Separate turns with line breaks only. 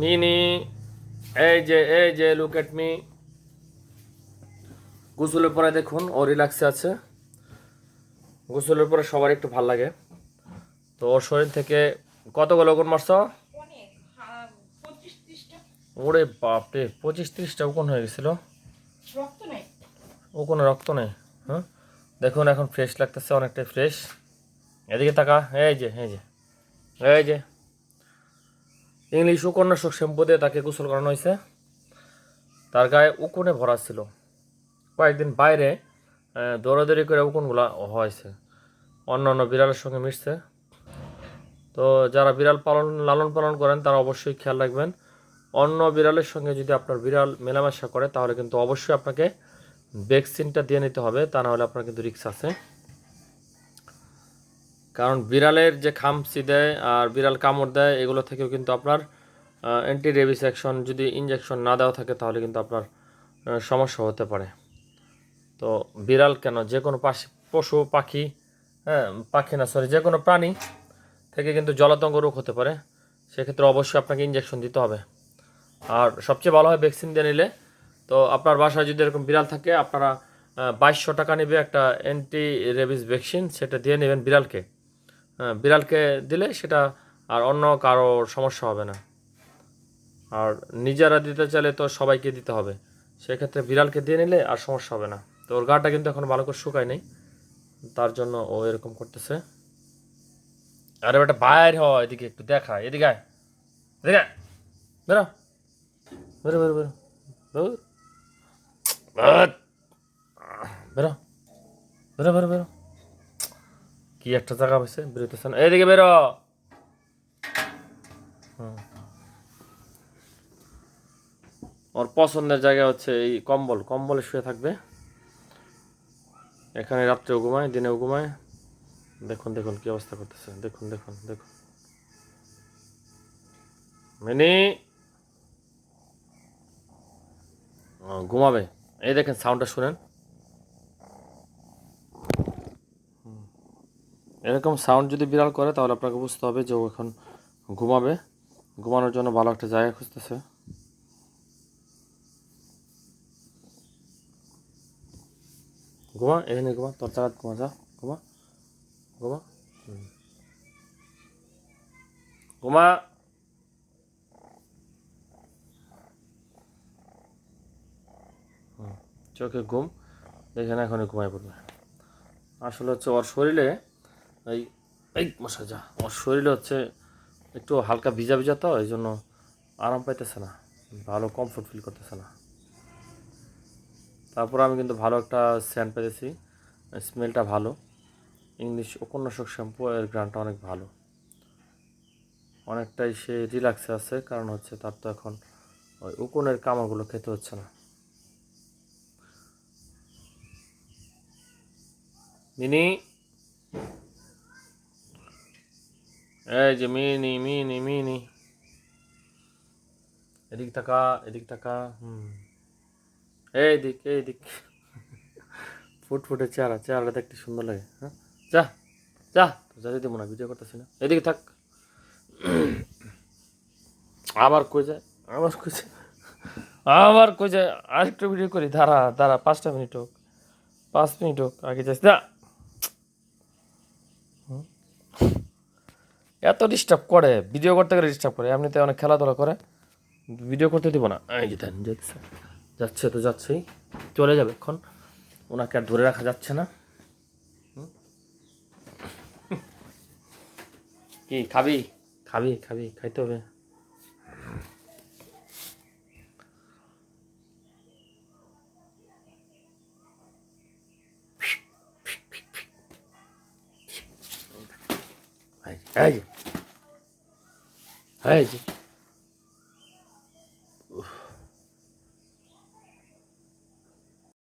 Mini এই যে এই যে লুক এট মি গোসলের পরে দেখুন ও রিল্যাক্সে আছে। গোসলের পরে সবার একটু ভালো লাগে। তো ওর শরীর থেকে কতগুলো ওগুন মারছ? ওরে বাপরে পঁচিশ ত্রিশটা উকুন হয়ে গেছিল? ও কোনো রক্ত নেই হ্যাঁ? দেখুন এখন ফ্রেশ লাগতেছে অনেকটাই ফ্রেশ এদিকে তাকা এই যে এই যে এই যে। ইংলিশ উপন্যাসক শ্যাম্পু দিয়ে তাকে গোসল করানো হয়েছে। তার গায়ে উকুনে ভরা ছিল। কয়েকদিন বাইরে দৌড়াদৌড়ি করে উকুনগুলো হয়েছে। অন্য অন্য বিড়ালের সঙ্গে মিশছে। তো যারা বিড়াল পালন, লালন পালন করেন, তারা অবশ্যই খেয়াল রাখবেন, অন্য বিড়ালের সঙ্গে যদি আপনার বিড়াল মেলামেশা করে, তাহলে কিন্তু অবশ্যই আপনাকে ভ্যাকসিনটা দিয়ে নিতে হবে। তা না হলে আপনার কিন্তু রিক্স আছে। কারণ বিড়ালের যে খামচি দেয় আর বিড়াল কামড় দেয়, এগুলো থেকেও কিন্তু আপনার অ্যান্টি রেবিস অ্যাকশন যদি ইঞ্জেকশন না দেওয়া থাকে তাহলে কিন্তু আপনার সমস্যা হতে পারে। তো বিড়াল কেন? যে কোনো পাশি, পশু, পাখি হ্যাঁ পাখি না সরি যে কোনো প্রাণী থেকে কিন্তু জলাতঙ্গ রোগ হতে পারে। সেক্ষেত্রে অবশ্যই আপনাকে ইঞ্জেকশন দিতে হবে। আর সবচেয়ে ভালো হয় ভ্যাকসিন দিয়ে নিলে, তো আপনার বাসায় যদি এরকম বিড়াল থাকে, আপনারা বাইশশো টাকা নেবে একটা অ্যান্টি রেবিস ভ্যাকসিন সেটা দিয়ে নেবেন বিড়ালকে। বিড়ালকে দিলে সেটা আর অন্য কারও সমস্যা হবে না। আর নিজেরা দিতে চাইলে তো সবাইকে দিতে হবে। সেক্ষেত্রে বিড়ালকে দিয়ে নিলে আর সমস্যা হবে না। তো ওর গাটা কিন্তু এখন ভালো করে শুকায় নেই। তার জন্য ও এরকম করতেছে। আরে বেটা, বাইর হয় এদিকে একটু দেখা। এদিকে এদিকে বেরো। বেরো বেরো বেরো। বেরো। বেরো। বেরো বেরো বেরো। কি একটা জায়গা হয়েছে বেরোতেছে না এদিকে বেরো। ওর পছন্দের জায়গা হচ্ছে এই কম্বল। কম্বলে শুয়ে থাকবে। এখানে রাত্রেও ঘুমায়, দিনেও ঘুমায়। দেখুন দেখুন কি অবস্থা করতেছে। দেখুন দেখুন দেখুন। মিনি! ঘুমাবে। এই দেখেন সাউন্ডটা শুনেন। এরকম সাউন্ড যদি বিড়াল করে, তাহলে আপনাকে বুঝতে হবে যে ও এখন ঘুমাবে। ঘুমানোর জন্য ভালো একটা জায়গা খুঁজতেছে। ঘুমা, এখানে ঘুমা, তোর ঘুমা, যা, ঘুমা ঘুমা। ঘুমা। চোখে ঘুম, এখানে এখন ঘুমায় পড়বে। আসলে হচ্ছে ওর শরীরে এই এই মশা যা ওর শরীরে হচ্ছে একটু হালকা ভিজা ভিজা তো, এই জন্য আরাম পাইতেছে না, ভালো কমফোর্ট ফিল করতেছে না। তারপর আমি কিন্তু ভালো একটা স্যান্ড পেয়েছি স্মেলটা ভালো। ইংলিশ উপন্যাসক শ্যাম্পু এর গ্রানটা অনেক ভালো। অনেকটাই সে রিল্যাক্সে আছে, কারণ হচ্ছে তার তো এখন ওই উকুনের কামাগুলো খেতে হচ্ছে না। মিনি এই যে মিনি মিনি মিনি এদিক টাকা এদিক টাকা হুম এই দিক এই দিক ফুটফুটে চেহারা, চেহারাটা দেখতে সুন্দর লাগে হ্যাঁ? যা যা যাই দেবো না, ভিডিও করতেছি না। এদিকে থাক। আবার কই যায়? আবার কই যায়? আবার কই যায়? আরেকটু ভিডিও করি, দাঁড়া দাঁড়া, পাঁচটা মিনিট হোক, পাঁচ মিনিট হোক, আগে যাস। যা। এত ডিস্টার্ব করে ভিডিও করতে গেলে ডিস্টার্ব করে, এমনিতে অনেক খেলাধুলা করে। ভিডিও করতে দিব না। যাচ্ছে। যাচ্ছে তো যাচ্ছেই চলে যাবে এখন। ওনাকে আর ধরে রাখা যাচ্ছে না। কি, খাবি? খাবি খাবি, খাইতে হবে। এই যে, এই যে এই যে